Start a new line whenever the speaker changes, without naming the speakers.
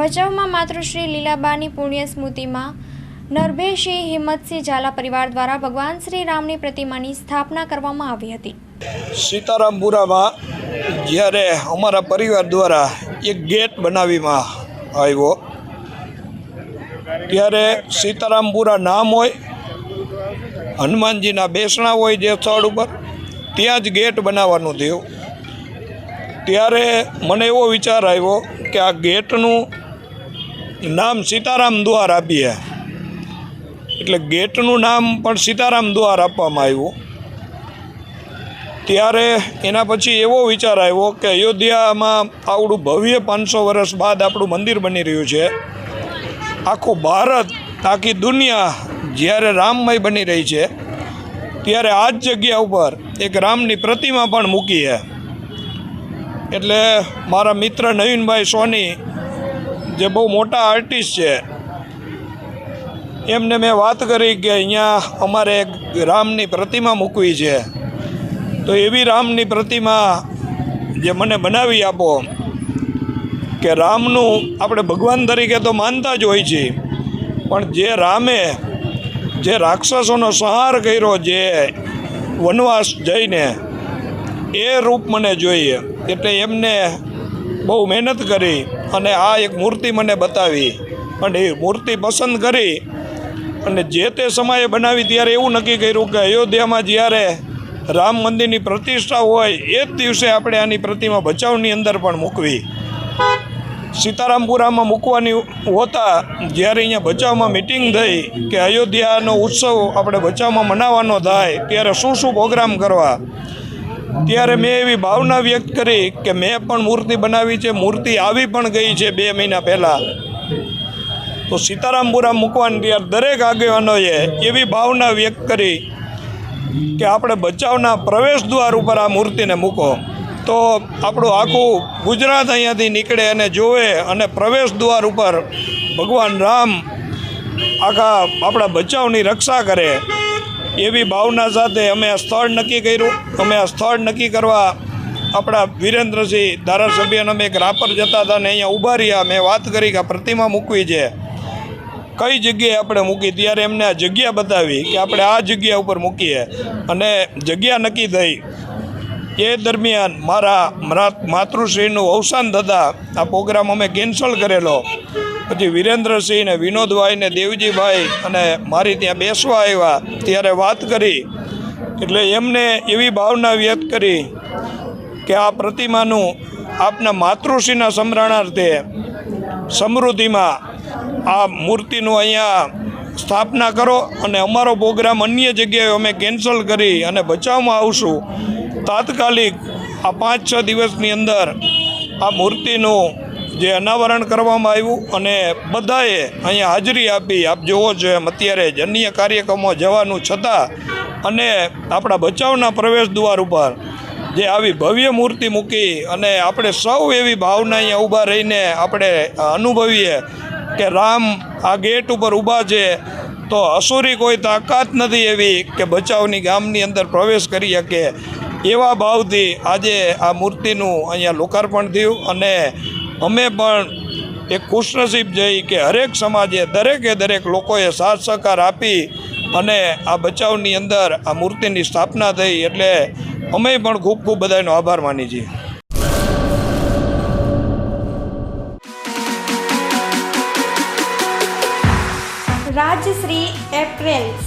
ભચાઉમાં માતૃશ્રી લીલાબાની પુણ્ય સ્મૃતિમાં નરભેસિંહ હિંમતસિંહ ઝાલા પરિવાર દ્વારા ભગવાન શ્રી રામની પ્રતિમાની સ્થાપના કરવામાં આવી હતી.
સીતારામપુરામાં જ્યારે અમારા પરિવાર દ્વારા એક ગેટ બનાવીમાં આવ્યો, ત્યારે સીતારામપુરા નામ હોય, હનુમાનજીના બેસણા હોય જે સ્થળ ઉપર, ત્યાં જ ગેટ બનાવવાનું થયું. ત્યારે મને એવો વિચાર આવ્યો કે આ ગેટનું નામ સીતારામ દ્વાર આપીએ. એટલે ગેટનું નામ પણ સીતારામ દ્વાર આપવામાં આવ્યું. ત્યારે એના પછી એવો વિચાર આવ્યો કે અયોધ્યામાં આવડું ભવ્ય પાંચસો વર્ષ બાદ આપણું મંદિર બની રહ્યું છે. આખું ભારત, આખી દુનિયા જ્યારે રામમય બની રહી છે, ત્યારે આ જ જગ્યા ઉપર એક રામની પ્રતિમા પણ મૂકી છે. એટલે મારા મિત્ર નવીનભાઈ સોની જે બહુ મોટા આર્ટિસ્ટ છે. એમને મેં વાત કરી કે અહીંયા અમારે રામની પ્રતિમા મૂકવી છે. તો એવી રામની પ્રતિમા જે મને બનાવી આપો કે રામનું આપણે ભગવાન તરીકે તો માનતા જ હોય છે પણ જે રામે જે રાક્ષસોનો સંહાર કર્યો જે વનવાસ જઈને એ રૂપ મને જોઈએ, એટલે એમને બહુ મહેનત કરી. અને આ એક મૂર્તિ મને બતાવી. અને એ મૂર્તિ પસંદ કરી. અને જે તે સમયે બનાવી ત્યારે એવું નક્કી કર્યું કે અયોધ્યામાં જ્યારે રામ મંદિરની પ્રતિષ્ઠા હોય, એ જ દિવસે આપણે આની પ્રતિમા બચાવની અંદર પણ મૂકવી. સીતારામપુરામાં મૂકવાની હોતા જ્યારે અહીંયા બચાવમાં મિટિંગ થઈ કે અયોધ્યાનો ઉત્સવ આપણે બચાવમાં મનાવવાનો થાય, ત્યારે શું શું પ્રોગ્રામ કરવા? ત્યારે મેં એવી ભાવના વ્યક્ત કરી કે મેં પણ મૂર્તિ બનાવી છે, મૂર્તિ આવી પણ ગઈ છે બે મહિના પહેલાં. તો સીતારામપુરા મૂકવાની ત્યારે દરેક આગેવાનોએ એવી ભાવના વ્યક્ત કરી કે આપણે બચાવના પ્રવેશ દ્વાર ઉપર આ મૂર્તિને મૂકો. તો આપણું આખું ગુજરાત અહીંયાથી નીકળે અને જોવે અને પ્રવેશ દ્વાર ઉપર ભગવાન રામ આખા આપણા બચાવની રક્ષા કરે. એવી ભાવના સાથે અમે સ્થળ નક્કી કર્યું. અમે સ્થળ નક્કી કરવા આપણા વિરેન્દ્રસિંહ ધારાસભ્યને અમે એક રાપર જતા હતા ને અહીંયા ઊભા રહ્યા. મેં વાત કરી કે પ્રતિમા મૂકવી છે. કઈ જગ્યાએ આપણે મૂકી? ત્યારે એમને આ જગ્યા બતાવી કે આપણે આ જગ્યા ઉપર મૂકીએ. અને જગ્યા નક્કી થઈ. એ દરમિયાન મરા- માતૃશ્રીનું અવસાન થતાં આ પ્રોગ્રામ અમે કેન્સલ કરેલો. પછી વિરેન્દ્રસિંહ ને વિનોદભાઈ ને દેવજીભાઈ અને મારી ત્યાં બેસવા આવ્યા, ત્યારે વાત કરી. એટલે એમને એવી ભાવના વ્યક્ત કરી કે આ પ્રતિમાનું આપના માતૃશ્રીના સમરણાર્થે સમૃદ્ધિમાં આ મૂર્તિનું અહીંયા સ્થાપના કરો અને અમારો પ્રોગ્રામ અન્ય જગ્યાએ અમે કેન્સલ કરી અને બચાવમાં આવશું. તાત્કાલિક આ પાંચ છ દિવસની અંદર આ મૂર્તિનું જે અનાવરણ કરવામાં આવ્યું અને બધાએ અહીંયા હાજરી આપી. આપ જોવો છો એમ અત્યારે જ અન્ય કાર્યક્રમો જવાનું છતાં અને આપણા બચાવના પ્રવેશ દ્વાર ઉપર જે આવી ભવ્ય મૂર્તિ મૂકી અને આપણે સૌ એવી ભાવના અહીંયા ઊભા રહીને આપણે અનુભવીએ કે રામ આ ગેટ ઉપર ઊભા છે, તો અસુરી કોઈ તાકાત નથી એવી કે બચાવની ગામની અંદર પ્રવેશ કરી શકે. એવા ભાવથી આજે આ મૂર્તિનું અહીંયા લોકાર્પણ થયું અને અમે પણ એક ખુશનસીબ જઈ કે હરેક સમાજે દરેકે દરેક લોકોએ સાથ સહકાર આપી અને આ બચાવની અંદર આ મૂર્તિની સ્થાપના થઈ એટલે અમે પણ ખૂબ ખૂબ બધાનો આભાર માની છીએ.
રાજશ્રી એપ્રેલ્સ.